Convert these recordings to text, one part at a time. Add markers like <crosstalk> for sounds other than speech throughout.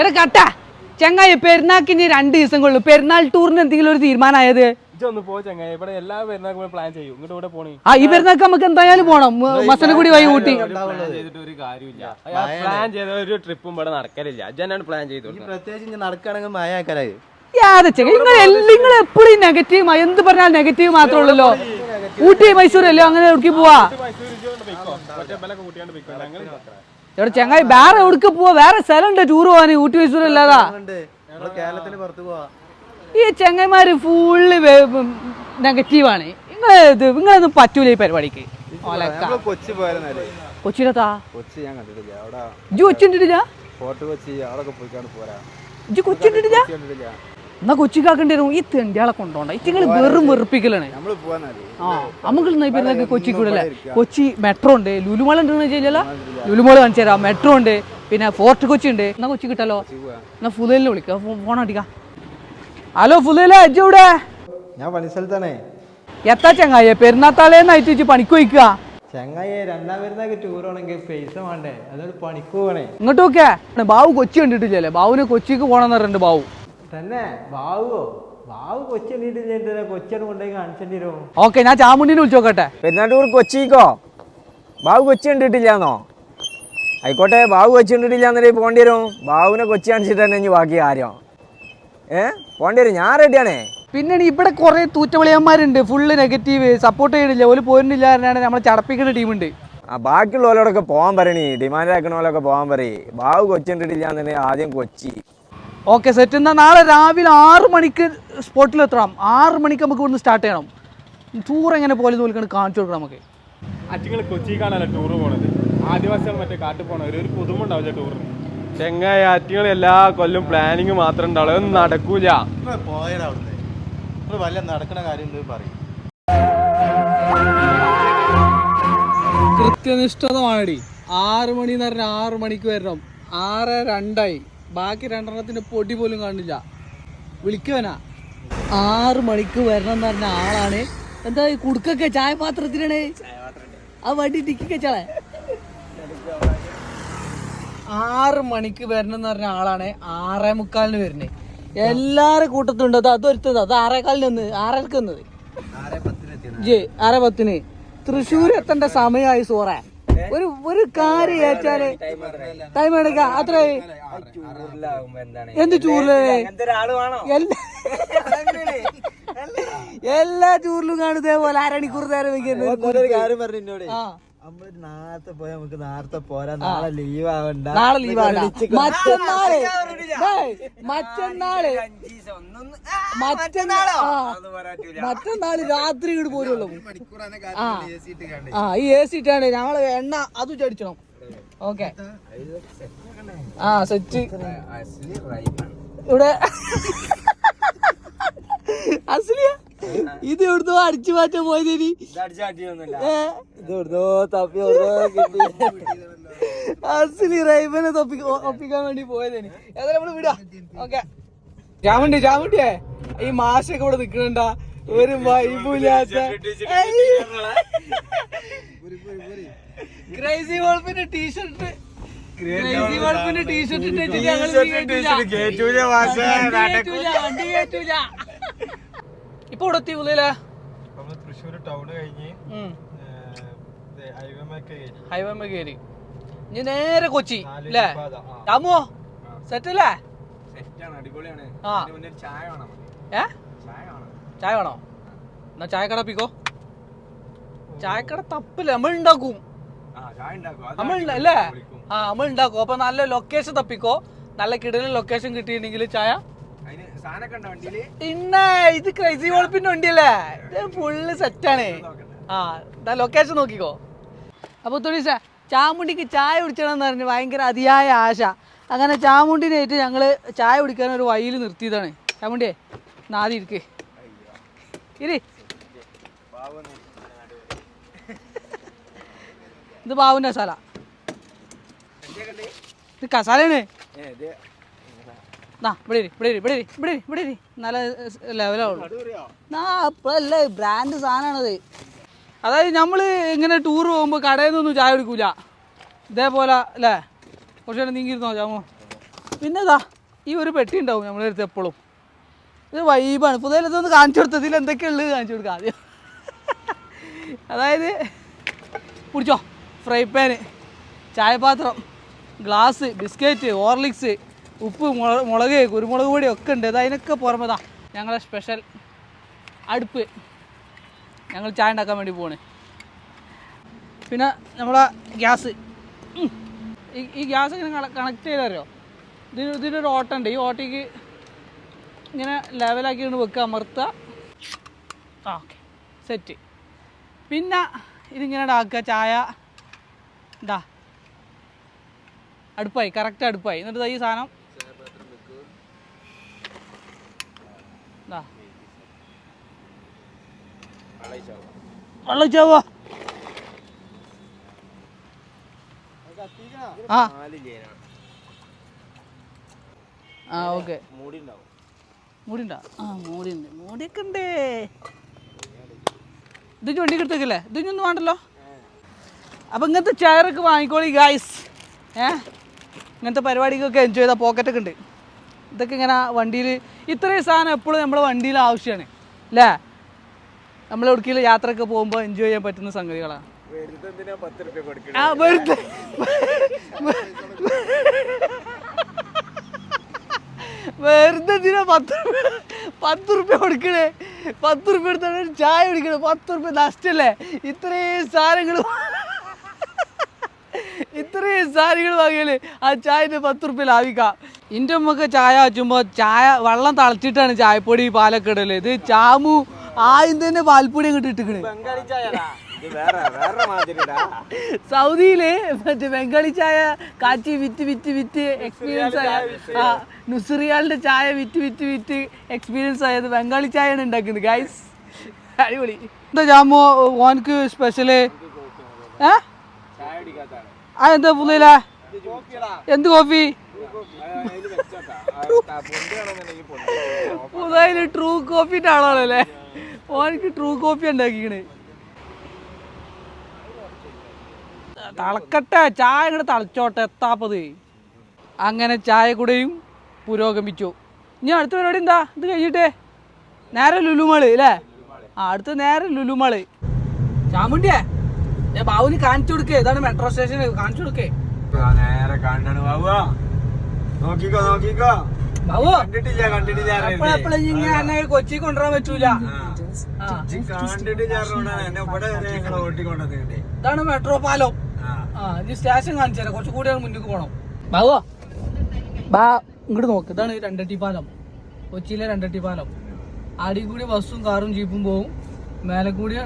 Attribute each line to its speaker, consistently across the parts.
Speaker 1: എടാ കട്ട ചങ്ങായി പെരുന്നാക്കിന് രണ്ട് ദിവസം കൊള്ളു പെരുന്നാൾ ടൂറിന് എന്തെങ്കിലും ഒരു തീരുമാനമായത്?
Speaker 2: ഇജൊന്ന് പോ ചങ്ങായി. ഇവിടെ എല്ലാ പെരുന്നാൾക്കും പ്ലാൻ ചെയ്യും. ഇങ്ങോട്ട് ഇവിടെ പോണേ.
Speaker 1: ആ ഈ പെരുന്നാൾക്ക് നമുക്ക് എന്തായാലും പോണം. മസനഗുടി വഴി ഊട്ടി.
Speaker 3: ഇനി
Speaker 1: നിങ്ങൾ എപ്പോഴും നെഗറ്റീവ് എന്ത് പറഞ്ഞാൽ നെഗറ്റീവ് മാത്രമേ ഉള്ളല്ലോ ഊട്ടി മൈസൂർ അല്ലേ അങ്ങനെ എവിടേക്ക് പോവാ? എവിടെ ചങ്ങായി വേറെ എവിടേക്ക് പോവാ? വേറെ സ്ഥലം ഉണ്ട് ടൂർ പോവാൻ ഊട്ടി മൈസൂർ അല്ലാതാ. ഈ ചങ്ങായിമാര് ഫുള്ള് നെഗറ്റീവാണ് നിങ്ങൾ ഇത് നിങ്ങളൊന്നും പറ്റൂല ഈ പരിപാടിക്ക്. കൊച്ചിയിലെത്താ?
Speaker 3: കൊച്ചി ഞാൻ കണ്ടിട്ടില്ല
Speaker 1: കണ്ടിട്ടില്ല കണ്ടിട്ടില്ല
Speaker 3: കണ്ടിട്ടില്ല
Speaker 1: എന്നാ കൊച്ചിക്കാക്കേണ്ടി വരും. ഈ തെണ്ടിയാളെ കൊണ്ടോണ്ട. ഇറ്റിങ്ങൾ വെറും വെറുപ്പിക്കലാണ്. ആ നമുക്ക് പെരുന്നാൾക്ക് കൊച്ചി കൂടല്ലേ കൊച്ചി മെട്രോ ഉണ്ട്. ലുലുമോൾ ഉണ്ട് വെച്ചാൽ ലുലുമോൾ കാണിച്ചു തരാം. മെട്രോ ഉണ്ട്. പിന്നെ ഫോർട്ട് കൊച്ചി ഉണ്ട്. എന്നാ കൊച്ചി കിട്ടാലോ? എന്നാ ഫുലേലിനെ വിളിക്കാം. ഫോൺ അടിക്കാം. ഹലോ ഫുലേല അജ്ജൂടെ
Speaker 3: ഞാൻ പണി സ്ഥലത്താണേ
Speaker 1: എത്താ ചങ്ങായ? പെരുന്നാത്താളേന്നായിട്ട് വെച്ച് പണിക്ക് വയ്ക്കുക
Speaker 3: ചങ്ങായി രണ്ടാം വരുന്നൊക്കെ ടൂർ ആണെങ്കിൽ പൈസ വേണ്ടേ? അതൊരു പണിക്ക് പോകണേ
Speaker 1: ഇങ്ങോട്ട് നോക്കിയാ. ബാബു കൊച്ചി കണ്ടിട്ടില്ലല്ലേ? ബാബുവിന് കൊച്ചിക്ക് പോകണമെന്ന് പറഞ്ഞിട്ടുണ്ട് ബാബു
Speaker 3: തന്നെ. വാവോ? വാവ് കൊച്ചി എണ്ണീട്ട് കൊച്ചിയാണ് കൊണ്ടുപോയി കാണിച്ചേണ്ടി വരുമോ
Speaker 1: ഓക്കെ ഞാൻ ചാമുണ്ടിനെ വിളിച്ചു നോക്കട്ടെ.
Speaker 4: പെരുന്നാട്ടൂർ കൊച്ചിക്കോ? ബാബു കൊച്ചി കണ്ടിട്ടില്ലാന്നോ? ആയിക്കോട്ടെ ബാബു കൊച്ചി കണ്ടിട്ടില്ലാന്നറിയ പോകേണ്ടി വരും? ബാബുവിനെ കൊച്ചി കാണിച്ചിട്ട് തന്നെ ഇനി ബാക്കി ആരോ? ഏ? പോകേണ്ടി വരും. ഞാൻ റെഡിയാണേ.
Speaker 1: പിന്നെ ഇവിടെ കുറെ തൂറ്റവിളിയന്മാരുണ്ട്. ഫുള്ള് നെഗറ്റീവ് സപ്പോർട്ട് ചെയ്യണില്ല. ഒരു പോരുന്നില്ല എന്നാണ് നമ്മളെ ചടപ്പിക്കുന്ന ടീമുണ്ട്.
Speaker 4: ആ ബാക്കിയുള്ളവരോടൊക്കെ പോകാൻ പറയണി. ഡിമാൻഡ് ആക്കണോലൊക്കെ പോകാൻ പറയേ. ബാബു കൊച്ചി കണ്ടിട്ടില്ല ആദ്യം കൊച്ചി.
Speaker 1: ഓക്കെ സെറ്റ് എന്നാൽ നാളെ രാവിലെ ആറ് മണിക്ക് സ്പോട്ടിൽ എത്തണം. ആറ് മണിക്ക് നമുക്ക് ഇവിടുന്ന് സ്റ്റാർട്ട് ചെയ്യണം. ടൂർ എങ്ങനെ പോലെ തോൽക്കണം കാണിച്ചു കൊടുക്കണം നമുക്ക്.
Speaker 2: അച്ഛങ്ങൾ കൊച്ചി കാണാനല്ല ടൂർ പോണത്? ആദിവാസികൾ മറ്റേ കാട്ടിൽ പോണ ഒരു പുതുമ ഉണ്ടാവില്ല ടൂറിന് ചെങ്ങായ അറ്റിങ്ങൾ എല്ലാ കൊല്ലം പ്ലാനിങ് മാത്രം ഉണ്ടാവുള്ളൂ ഒന്നും നടക്കൂല.
Speaker 3: പോയടാ അവിടുന്ന് വല്ല നടക്കണ കാര്യം പറയും.
Speaker 1: കൃത്യനിഷ്ഠതമാണടി. ആറ് മണി എന്ന് പറഞ്ഞാൽ ആറ് മണിക്ക് വരണം. ആറ് രണ്ടായി. ബാക്കി രണ്ടെണ്ണത്തിന്റെ പൊടി പോലും കാണില്ല. വിളിക്കുവനാ. ആറ് മണിക്ക് വരണം എന്ന് പറഞ്ഞ ആളാണ്. എന്താ കുടുക്കൊക്കെ ചായ പാത്രത്തിനാണ്? ആ വണ്ടി ടിക്കിക്കച്ചാളെ ആറ് മണിക്ക് വരണം എന്ന് പറഞ്ഞ ആളാണ് ആറേ മുക്കാലിന് വരുന്നത് എല്ലാരും കൂട്ടത്തുണ്ട് അത് അതൊരുത്തത്. അത് ആറേക്കാലിന് വന്ന് ആറരക്ക് വന്നത്. ജി ആറേ പത്തിന്. തൃശ്ശൂർ എത്തേണ്ട സമയമായി സോറ. ഒരു ഒരു കാര്യം ഏറ്റാൽ ടൈം എടുക്ക അത്ര എന്ത് ടൂറിൽ എല്ലാ ചൂറിലും ടൂറിലും കാണും ഇതേപോലെ അരണിക്കൂർ നേരം വെക്കുന്നത്
Speaker 3: കാര്യം പറഞ്ഞു എന്നോട് നമ്മൾ നേരത്തെ പോയാൽ നമുക്ക് നേരത്തെ പോരാ നാളെ ലീവ് ആവണ്ട
Speaker 1: നാളെ ലീവാണ് മറ്റന്നാൾ ഏയ്, മറ്റന്നാൾ മറ്റന്നാൾ മറ്റന്നാൾ രാത്രി ഇങ്ങോട്ട് പോരുള്ളൂ ആ ഈ എ സി ഇട്ടാണ് ഞങ്ങൾ എണ്ണ അതും ചടിച്ചണം ഓക്കെ ആ സെറ്റ് ഇവിടെ അസലിയ ഇത് എവിടുന്നോ അടിച്ചു മാറ്റാൻ പോയത് ഇനി ഇത് എവിടുന്നോ തപ്പി അസലി റൈബനെ തപ്പി ഒപ്പിക്കാൻ വേണ്ടി ഇനി ഏതായാലും നമ്മൾ വിടാ. ഓക്കെ. ചാമുണ്ടി ചാമുണ്ടിയേ ഈ മാഷൊക്കെ ഇവിടെ നിക്കണണ്ട. ഒരു വൈബുലാത്ത ക്രൈസി വോൾഫിന്റെ ടീഷർട്ട് ക്രൈസി ടീഷർട്ട് ഇട്ടിട്ട് ഞങ്ങൾ വണ്ടി കേറ്റൂല ഇപ്പൊ ഇവിടെ എത്തി ഉള്ളിലെ
Speaker 3: തൃശ്ശൂർ ടൗൺ കഴിഞ്ഞ് ഹൈവേമൊക്കെ
Speaker 1: ഹൈവേ കയറി. ഇനി നേരെ കൊച്ചി അല്ലേ? രാമോ സെറ്റ് അല്ലേ
Speaker 4: ചായ വേണം.
Speaker 1: ഏ?
Speaker 4: ചായ വേണം.
Speaker 1: ചായ വേണോ? എന്നാ ചായക്കട പിക്കോ ചായക്കട തപ്പില്ല നമ്മൾ ഉണ്ടാക്കും. നമ്മൾ അല്ലേ ആ നമ്മൾ ഉണ്ടാക്കും അപ്പൊ നല്ല ലൊക്കേഷൻ തപ്പിക്കോ. നല്ല കിടലിന് ലൊക്കേഷൻ കിട്ടിയിട്ടുണ്ടെങ്കിൽ ചായ. പിന്നെ ഇത് ക്രൈസി വോൾപ്പിന്റെ വണ്ടിയല്ലേ? ഇത് ഫുള്ള് സെറ്റാണ് ആ ലൊക്കേഷൻ നോക്കിക്കോ. അപ്പോൾ തുണീസ ചാമുണ്ടിക്ക് ചായ കുടിച്ചണമെന്ന് പറഞ്ഞ് ഭയങ്കര അതിയായ ആശ. അങ്ങനെ ചാമുണ്ടിനായിട്ട് ഞങ്ങൾ ചായ കുടിക്കാൻ ഒരു വഴിയിൽ നിർത്തിയതാണ്. ചാമുണ്ടിയെ നാദി ഇരിക്ക്. ഇരി. ഇത് ബാബുന്റെ കസാല. ഇത് കസാലയാണ്. നല്ല ബ്രാൻഡ് സാധനമാണത് അതായത് നമ്മൾ ഇങ്ങനെ ടൂർ പോകുമ്പോൾ കടയിൽ നിന്നൊന്നും ചായ കുടിക്കൂല. ഇതേപോലെ അല്ലേ കുറച്ച് നേരം നീങ്ങിയിരുന്നോ ചാമോ പിന്നെ ഇതാ ഈ ഒരു പെട്ടി ഉണ്ടാവും നമ്മളെ അടുത്ത് എപ്പോഴും ഇത് വൈബാണ് പുതിയ ഇതൊന്ന് കാണിച്ചു കൊടുത്തത് ഇതിൽ എന്തൊക്കെയുള്ളത് കാണിച്ചു കൊടുക്കാം ആദ്യം. അതായത് പിടിച്ചോ ഫ്രൈ പാന് ചായപാത്രം ഗ്ലാസ് ബിസ്ക്കറ്റ് ഹോർലിക്സ് ഉപ്പ് മുളക് മുളക് കുരുമുളക് പൊടി ഒക്കെ ഉണ്ട്. അതിനൊക്കെ പുറമേതാ ഞങ്ങളെ സ്പെഷ്യൽ അടുപ്പ്. ഞങ്ങൾ ചായ ഉണ്ടാക്കാൻ വേണ്ടി പോണ് പിന്നെ നമ്മളെ ഗ്യാസ്. ഈ ഗ്യാസ് ഇങ്ങനെ കണക്ട് ചെയ്തറിയോ ഇതിന് ഇതിനൊരു ഓട്ടം ഉണ്ട്. ഈ ഓട്ടയ്ക്ക് ഇങ്ങനെ ലെവലാക്കി കൊണ്ട് വെക്കുക അമർത്തുക ആ ഓക്കെ സെറ്റ് പിന്നെ ഇതിങ്ങനെ ഉണ്ടാക്കുക ചായ ഇതാ. അടുപ്പായി കറക്റ്റ് അടുപ്പായി. എന്നിട്ട് ഈ സാധനം ഇതാ വെള്ളച്ചാവോ? ആ. ആ ഓക്കെ. മൂടിണ്ടാ? ആ മൂടിയുണ്ട് മൂടിയൊക്കെ ഉണ്ട് ഇത് വണ്ടി എടുത്തേക്കല്ലേ ഇത് ഒന്നും വേണ്ടല്ലോ? അപ്പം ഇങ്ങനത്തെ ചെയറൊക്കെ വാങ്ങിക്കോളി ഗായ്സ് ഏ? ഇങ്ങനത്തെ പരിപാടിക്കൊക്കെ എൻജോയ് ചെയ്താൽ പോക്കറ്റൊക്കെ ഉണ്ട്. ഇതൊക്കെ ഇങ്ങനെ വണ്ടിയിൽ ഇത്രയും സാധനം എപ്പോഴും നമ്മുടെ വണ്ടിയിൽ ആവശ്യമാണ് അല്ലേ നമ്മൾ ഉടുക്കിയിൽ യാത്രയൊക്കെ പോകുമ്പോൾ എൻജോയ് ചെയ്യാൻ പറ്റുന്ന സംഗതികളാണ് ആ വെറുതെ. വെറുതെ എന്തിനാ പത്ത് റുപ്യ പത്ത് റുപ്യ കൊടുക്കണേ? പത്ത് റുപ്യ എടുത്താണ് ഒരു ചായ കുടിക്കണേ? പത്ത് റുപ്യ നഷ്ടല്ലേ? ഇത്രയും സാധനങ്ങൾ ഇത്രയും സാധനങ്ങൾ വാങ്ങിയാൽ ആ ചായന്റെ പത്ത് റുപ്യ ലാഭിക്കാം. എന്റെ ഉമ്മക്ക് ചായ വെച്ചുമ്പോൾ ചായ വെള്ളം തളച്ചിട്ടാണ് ചായപ്പൊടി പാലൊക്കെ ഇടൽ. ഇത് ചാമു ആദ്യം തന്നെ പാൽപ്പൊടി അങ്ങോട്ട് ഇട്ടിക്കണ് സൗദിയിൽ മറ്റേ ബംഗാളി ചായ കാച്ചി വിറ്റ് വിറ്റ് വിറ്റ് എക്സ്പീരിയൻസ് ആയ ആ നുസറിയാലിന്റെ ചായ വിറ്റ് വിറ്റ് വിറ്റ് എക്സ്പീരിയൻസ് ആയത് ബംഗാളി ചായയാണ് ഉണ്ടാക്കുന്നത് ഗൈസ് അടിപൊളി. എന്താ ജാമോ ഓനക്ക് സ്പെഷ്യൽ ഏ? ആ എന്താ പുള്ളിയില? എന്ത് കോഫി പുതിയ ട്രൂ കോഫിന്റെ ആളാണല്ലേ? ഓനക്ക് ട്രൂ കോഫി ഉണ്ടാക്കിക്കണ് തളക്കട്ടെ ചായ ഇങ്ങോട്ട് തളച്ചോട്ടെ എത്താപ്പത്. അങ്ങനെ ചായ കൂടെയും പുരോഗമിച്ചു. ഇനി അടുത്ത പരിപാടി എന്താ? ഇത് കഴിഞ്ഞിട്ടേ? നേരെ ലുലുമാൾ അല്ലേ? ആ അടുത്ത നേരെ ലുലുമാൾ. ചാമുണ്ടിയേ ഞാൻ ബാബുവിന് കാണിച്ചു കൊടുക്കേ. ഇതാണ് മെട്രോ സ്റ്റേഷൻ കാണിച്ചു കൊടുക്കേ.
Speaker 4: നേരെ കാണാണ് ബാബുവാ. നോക്കിക്കോ നോക്കിക്കോ. കണ്ടിട്ടില്ല കണ്ടിട്ടില്ല
Speaker 1: കൊച്ചി കൊണ്ടുവരാൻ പറ്റൂല. ആ.
Speaker 4: കണ്ടിട്ടില്ല എന്നെ ഇവിടെ വരെ ഞങ്ങൾ ഓട്ടിക്കൊണ്ടത്
Speaker 1: ഇതാണ് മെട്രോ പാലം. ആ. ഇനി സ്റ്റേഷൻ കാണിച്ചു തരാം. കുറച്ച് കൂടി മുന്നിലേക്ക് പോണം. ബാബോ. ബാ ഇങ്ങോട്ട് നോക്ക്. ഇതാണ് രണ്ടട്ടി പാലം. കൊച്ചിയിലെ രണ്ടട്ടി പാലം. അടി കൂടി ബസ്സും കാറും ജീപ്പും പോവും. മേലെ കൂടി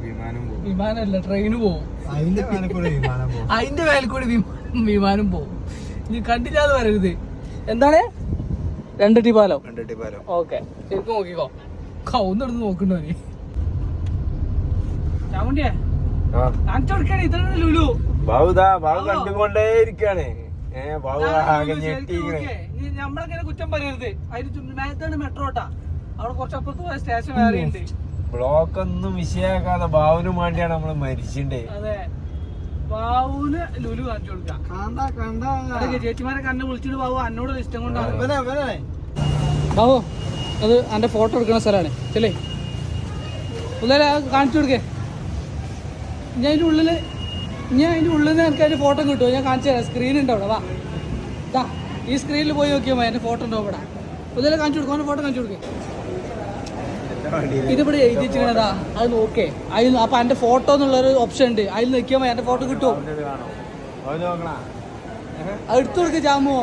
Speaker 4: വിമാനം പോകും
Speaker 1: വിമാനമല്ല ട്രെയിന് പോവും.
Speaker 3: അതിന്റെ മേലെ കൂടെ വിമാനം പോകും
Speaker 1: അതിന്റെ മേലെ കൂടി വിമാനം വിമാനം പോവും. ഇനി കണ്ടില്ലാന്ന് പറയരുത്. എന്താണ്? രണ്ട് പാലം.
Speaker 4: രണ്ട് പാലം.
Speaker 1: ഓക്കെ. ശരിക്കും നോക്കിക്കോ. കൗന്നെടുത്ത് നോക്കണ്ടോ നീ ചാമുണ്ടിയേ കാണിച്ചു കൊടുക്കണേ. ഇതാണ് ലുലു.
Speaker 4: ബാബുദാ ബാബു കണ്ടുകൊണ്ടേ ഇരിക്കാണ് ഏ ബാബു ആകെ ഞെട്ടിങ്ങനെ
Speaker 1: നമ്മളങ്ങനെ കുറ്റം പറയരുത്. അതിന് മേത്താണ് മെട്രോട്ടാ അവിടെ കുറച്ച് അപ്പുറത്ത് പോയ സ്റ്റേഷൻ വേറെ ഉണ്ട്
Speaker 4: ബ്ലോക്ക് ഒന്നും വിഷയാക്കാതെ ബാബുനും വേണ്ടിയാണ് നമ്മൾ മരിച്ചിണ്ടേ.
Speaker 1: അതെ. ബാബുവിന് ലുലു കാണിച്ചു കൊടുക്കാം.
Speaker 3: കണ്ട കണ്ട.
Speaker 1: അതൊക്കെ ചേച്ചിമാരെ കണ്ണ് വിളിച്ചിട്ട് ബാബു എന്നോട് ഇഷ്ടം കൊണ്ടാണ്. ബാബു അത് എന്റെ ഫോട്ടോ എടുക്കുന്ന സ്ഥലമാണ്. ചെല്ലേ? പിള്ളേരെ കാണിച്ചു കൊടുക്കേ. ഞാൻ അതിന്റെ ഉള്ളിൽ ഞാൻ അതിന്റെ ഉള്ളിൽ നിന്ന് എനിക്ക് അതിന്റെ ഫോട്ടോ കിട്ടുമോ? ഞാൻ കാണിച്ചു തരാം. സ്ക്രീൻ ഉണ്ട് അവിടെ. വാ. ഈ സ്ക്രീനിൽ പോയി നോക്കിയാൽ മതി എന്റെ ഫോട്ടോ ഉണ്ടോ ഇവിടെ ഉള്ളിൽ കാണിച്ചു കൊടുക്കും അവന്റെ ഫോട്ടോ കാണിച്ചു കൊടുക്കേ. ഇതിവിടെ എഴുതിച്ചിരിക്കണതാ. അത് നോക്കേ. അതിൽ അപ്പൊ എന്റെ ഫോട്ടോ എന്നുള്ളൊരു ഓപ്ഷൻ ഉണ്ട്. അതിൽ നോക്കിയാൽ മതി. എന്റെ ഫോട്ടോ കിട്ടുമോ
Speaker 4: അത്
Speaker 1: എടുത്തു കൊടുക്ക ജാമോ.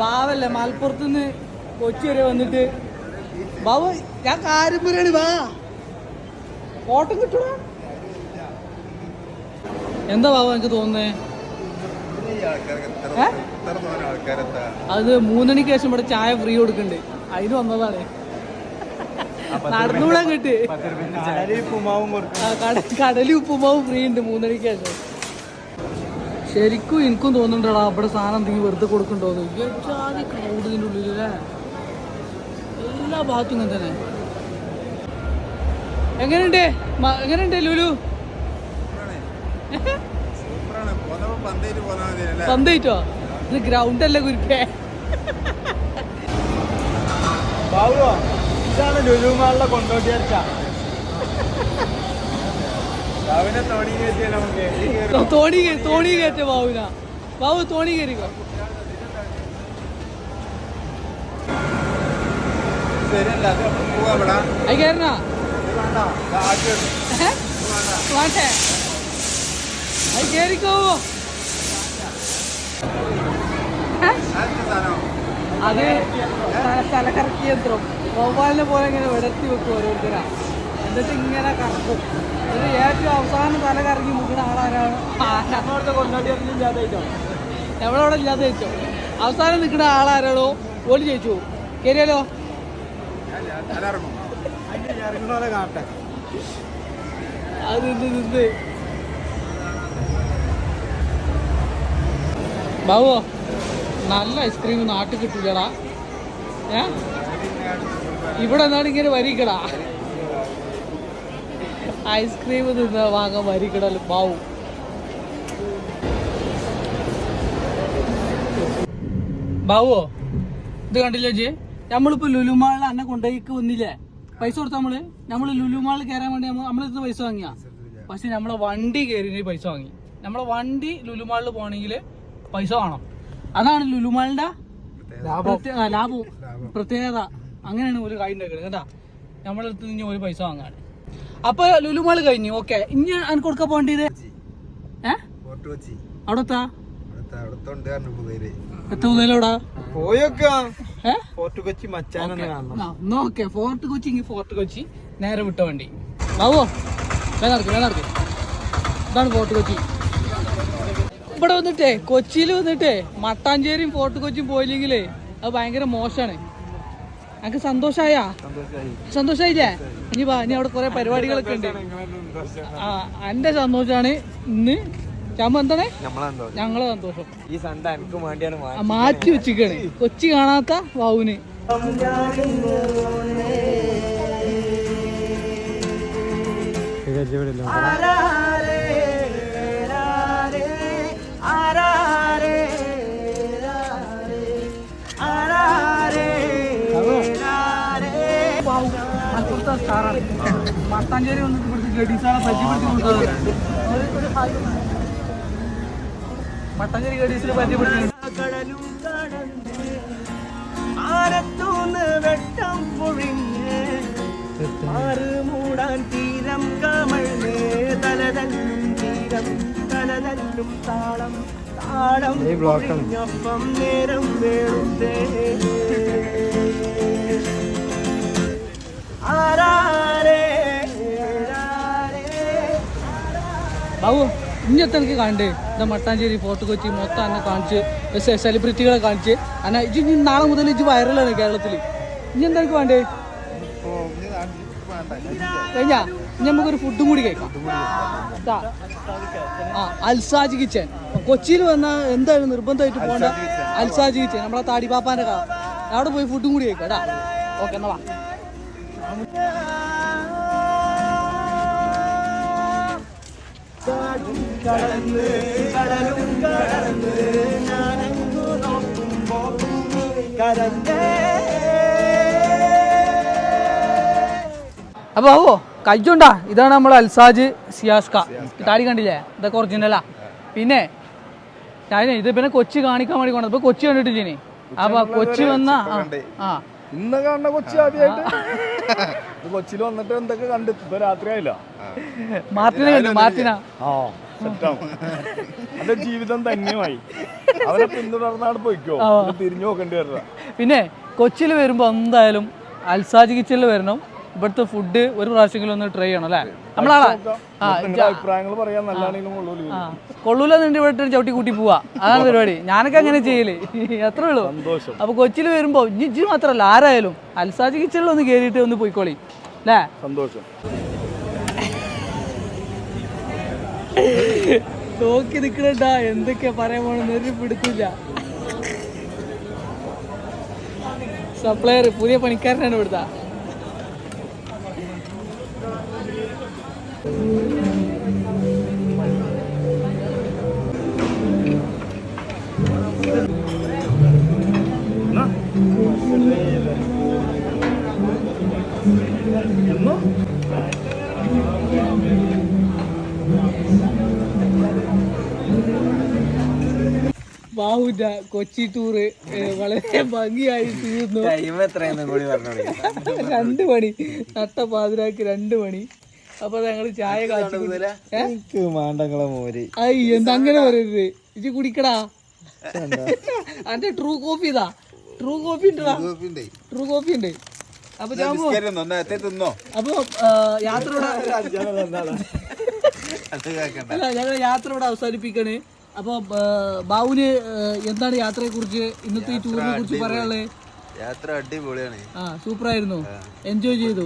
Speaker 1: പാവല്ലേ മലപ്പുറത്ത് നിന്ന് കൊച്ചി വരെ വന്നിട്ട്. ബാബു ഞാൻ കാര്യം പറയാണ് വാ. ഫോട്ടോ കിട്ടുക എന്താ ബാബു എനിക്ക് തോന്നുന്നേ? അത് മൂന്നണിക്ക് ശേഷം ഇവിടെ ചായ ഫ്രീ കൊടുക്കണ്ട്. അതിന് വന്നതാണ്. നടന്നുകൂടാൻ കിട്ട് കടലി ഉപ്പുമാവും ഫ്രീ ഉണ്ട് മൂന്നണിക്ക് ശേഷം ശരിക്കും എനിക്കും തോന്നുന്നുണ്ടടാ അവിടെ സാധനം എന്തെങ്കിലും വെറുതെ കൊടുക്കണ്ടോന്ന് ഇതിന്റെ ഉള്ളിൽ അല്ലേ എല്ലാ ഭാഗത്തും ഇങ്ങനെ തന്നെ. എങ്ങനെയുണ്ട്? എങ്ങനെയുണ്ട് ലുലു? പന്തേറ്റോ ഇത് ഗ്രൗണ്ട് അല്ല കുരുക്കേ
Speaker 2: ബാബുവോ? ഇതാണ് ലുലുമാളിലെ കൊണ്ടോട്ടി അരച്ച ബാബുവിനെ തോണി കയറ്റിയ നമുക്ക്.
Speaker 1: തോണി കേ- തോണി കയറ്റ ബാബുന ബാബു തോണി കയറിക്കോ.
Speaker 2: ഇത് വേണ്ട
Speaker 1: അത് കയറിക്കോ അത് തല- തലകറക്കി യന്ത്രം. വവ്വാലിനെ പോലെ ഇങ്ങനെ വിടത്തി വെക്കും ഓരോരുത്തരാ. എന്നിട്ട് ഇങ്ങനെ കറക്കും. എന്നിട്ട് ഏറ്റവും അവസാനം തല കറങ്ങി മുക്കുന്ന ആളാരാണ് നമ്മളവിടെ ഇല്ലാതെ വെച്ചോ അവസാനം നിൽക്കുന്ന ആളാരാണോ ഓടി ജയിച്ചു? കയറിയാലോ അത് നിന്ന് നിന്ന്. ബാബു നല്ല ഐസ്ക്രീം നാട്ടിൽ കിട്ടില്ലടാ ഏ? ഇവിടെ നിന്നാണ് ഇങ്ങനെ വരിക്കട ഐസ്ക്രീം നിന്ന് വാങ്ങാൻ വരിക്കട ബാവു ബാവോ ഇത് കണ്ടില്ലേ ജി? നമ്മളിപ്പോ ലുലുമാളിൽ അന്നെ കൊണ്ടുപോയിക്ക് വന്നില്ലേ? പൈസ കൊടുത്താ നമ്മൾ? നമ്മൾ ലുലുമാളിൽ കയറാൻ വേണ്ടി നമ്മളെടുത്ത് പൈസ വാങ്ങിയാ? പക്ഷെ നമ്മളെ വണ്ടി കയറി പൈസ വാങ്ങി. നമ്മളെ വണ്ടി ലുലുമാളിൽ പോകണമെങ്കിൽ പൈസ വേണം. അതാണ് ലുലുമാളിന്റെ ലാഭം. പ്രത്യേകത. അങ്ങനെയാണ് ഒരു കാര്യം ഉണ്ടാക്കുന്നത് കേട്ടാ നമ്മളെ അടുത്ത് നിന്ന് ഒരു പൈസ വാങ്ങാണ് അപ്പൊ ലുലുമാൾ കഴിഞ്ഞു ഓക്കെ. ഇനി എനിക്ക് കൊടുക്കാൻ പോകേണ്ടത്? ഏ?
Speaker 2: ഫോർട്ട് കൊച്ചി. അവിടുത്തെ? ഫോർട്ട് കൊച്ചി
Speaker 1: ഫോർട്ട് കൊച്ചി ഇങ്ങ് ഫോർട്ട് കൊച്ചി നേരെ വിട്ട വണ്ടി. ആവോ വേണർക്ക് നടക്ക് ഇതാണ് ഫോർട്ട് കൊച്ചി. ഇവിടെ വന്നിട്ടേ കൊച്ചിയിൽ വന്നിട്ടേ മട്ടാഞ്ചേരിയും ഫോർട്ട് കൊച്ചിയും പോയില്ലെങ്കിലേ അത് ഭയങ്കര മോശമാണ് എനിക്ക് സന്തോഷായാ? സന്തോഷായില്ലേ? ഇനി വാ ഇനി അവിടെ കുറെ പരിപാടികളൊക്കെ ഉണ്ട്. ആ എന്റെ സന്തോഷാണ് ഇന്ന്. എന്താണ്? ഞങ്ങളെ സന്തോഷം.
Speaker 2: ഈ സണ്ട എനിക്ക് വേണ്ടിയാണ്
Speaker 1: മാറ്റി വെച്ചിക്കാണ്. കൊച്ചി കാണാത്ത വാവുന്. മലപ്പുറത്തെ സ്റ്റാറാണ് മട്ടാഞ്ചേരി വന്നിട്ട് ഇവിടുത്തെ ഗഡീസാളെ പരിചയപ്പെടുത്തി കൊണ്ടുപോകുന്നത് മട്ടാഞ്ചേരി ഗഡീസിനെ പരിചയപ്പെടുത്തി
Speaker 5: വെട്ടം പൊഴിഞ്ഞ് ആറ് മൂടാൻ തീരം കമഴ്ന്ന് തലതല്ലും തീരം തലതല്ലും താളം താളം നേരം വേളുത്തേ
Speaker 1: ബാബു എനിക്ക് കാണണ്ടേ? ഇത് മട്ടാഞ്ചേരി ഫോർട്ട് കൊച്ചി മൊത്തം എന്നെ കാണിച്ച് സെലിബ്രിറ്റികളെ കാണിച്ച്. അന്നെ ഇജ്ജ് ഇനി നാളെ മുതൽ ഇജ്ജ് വൈറലാണ് കേരളത്തിൽ ഇനി എന്താ എനിക്ക് വേണ്ടേ? കഴിഞ്ഞാ ഇനി നമുക്കൊരു ഫുഡും കൂടി കേൾക്കാം ആ അൽസാജ് കിച്ചൻ കൊച്ചിയിൽ വന്ന എന്തായാലും നിർബന്ധമായിട്ട് പോകേണ്ട അൽസാജ് കിച്ചൻ നമ്മളെ താടിപ്പാപ്പാന്റെ കാ അവിടെ പോയി ഫുഡും കൂടി കേൾക്കാം കേട്ടാ ഓക്കെ എന്നാ വാ.
Speaker 5: കടന്ന് കടലും കടന്ന് ഞാനങ്ങു നോക്കുമ്പോ കരഞ്ഞേ
Speaker 1: അപ്പൊ ഓ കഴിച്ചുണ്ടാ ഇതാണ് നമ്മൾ അൽസാജ് സിയാസ്ക. താടി കണ്ടില്ലേ? ഇതൊക്കെ ഒറിജിനലാ പിന്നെ ഞാൻ ഇത് പിന്നെ കൊച്ചി കാണിക്കാൻ വേണ്ടി കൊണ്ടത് ഇപ്പൊ കൊച്ചി കണ്ടിട്ട് ഇനി? അപ്പൊ കൊച്ചി വന്ന ആ.
Speaker 2: ഇന്ന് കാണുന്ന കൊച്ചി ആദ്യമായിട്ട് കൊച്ചിയിൽ വന്നിട്ട് എന്തൊക്കെ കണ്ടു ഇപ്പൊ രാത്രി ആയില്ല.
Speaker 1: മാർട്ടിനെ കണ്ടു മാർട്ടിന?
Speaker 2: ആ സെറ്റാവും അന്റെ ജീവിതം ധന്യമായി അവരെ പിന്തുടർന്നാണ് പോയിക്കോ. തിരിഞ്ഞു നോക്കേണ്ടി വരില്ല.
Speaker 1: പിന്നെ കൊച്ചിയിൽ വരുമ്പോ എന്തായാലും അൽസാജ് കിച്ചണിൽ വരണം. ഇവിടുത്തെ ഫുഡ് ഒരു പ്രാവശ്യമെങ്കിലും ഒന്ന് ട്രൈ ചെയ്യണം അല്ലേ? നമ്മളാളാ
Speaker 2: അഭിപ്രായങ്ങൾ പറയാൻ
Speaker 1: കൊള്ളൂലെന്നുണ്ട് ഇവിടെ ചവിട്ടി കൂട്ടി പോവാ. അതാണ് പരിപാടി. ഞാനൊക്കെ അങ്ങനെ ചെയ്യൽ. അത്രേ ഉള്ളൂ. അപ്പൊ കൊച്ചിയിൽ വരുമ്പോ ജിജി മാത്രല്ല ആരായാലും അൽസാജ് കിച്ചണിൽ ഒന്ന് കേറിയിട്ട് ഒന്ന് പോയിക്കോളി. അല്ലേ?
Speaker 2: സന്തോഷം.
Speaker 1: നോക്കി നിക്കണട്ടാ എന്തൊക്കെയാ പറയാൻ പോണെന്ന് ഒരു പിടുത്തില്ല സപ്ലയർ പുതിയ പണിക്കാരനാണ് ഇവിടുത്തെ. കൊച്ചി ടൂറ് വളരെ ഭംഗിയായി തീർന്നു. <laughs> രണ്ട് മണി. നട്ട പാതിരാക്ക് രണ്ട് മണി. അപ്പൊ ഞങ്ങൾ ചായ കാച്ചി?
Speaker 3: എനിക്ക് മാണ്ടങ്ങളെ മോര്.
Speaker 1: ഐ എന്താ അങ്ങനെ പറയരുത്. ഇജ്ജ് കുടിക്കടാ. <laughs> അന്റെ ട്രൂ കോഫി ഇതാ. ട്രൂ കോഫി ഉണ്ടടാ. ട്രൂ കോഫി ഉണ്ട്. അപ്പൊ
Speaker 6: തിന്നോ?
Speaker 1: അപ്പൊ യാത്ര ഇവിടെ <laughs> അല്ല ഞങ്ങൾ യാത്ര ഇവിടെ അവസാനിപ്പിക്കണേ. അപ്പൊ ബാബുന് എന്താണ് യാത്രയെ കുറിച്ച് ഇന്നത്തെ ഈ ടൂറിനെ കുറിച്ച് പറയാനുള്ളത്
Speaker 6: യാത്ര അടിപൊളിയാണ്.
Speaker 1: ആ സൂപ്പർ ആയിരുന്നു എൻജോയ് ചെയ്തു.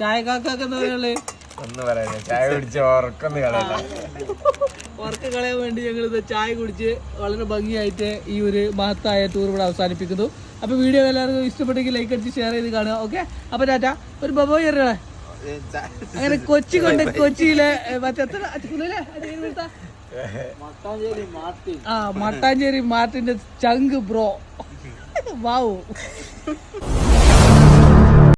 Speaker 1: ചായക്കാക്കൊക്കെ എന്താ
Speaker 4: ഒന്ന് പറയാ ചായ കുടിച്ച് ഉറക്കൊന്ന് കളയല്ല
Speaker 1: കളയാൻ വേണ്ടി ഞങ്ങൾ ഇത് ചായ കുടിച്ച് വളരെ ഭംഗിയായിട്ട് ഈ ഒരു മഹത്തായ ടൂർ ഇവിടെ അവസാനിപ്പിക്കുന്നു. അപ്പൊ വീഡിയോ എല്ലാവർക്കും ഇഷ്ടപ്പെട്ടെങ്കിൽ ലൈക്ക് അടിച്ച് ഷെയർ ചെയ്ത് കാണുക ഓക്കെ അപ്പൊ ടാറ്റ ഒരു ബബോയ് എറിയണേ അങ്ങനെ കൊച്ചി കൊണ്ട് കൊച്ചിയിലെ? ആ മട്ടാഞ്ചേരി മാർട്ടിന്റെ ചങ്ക് ബ്രോ വാവു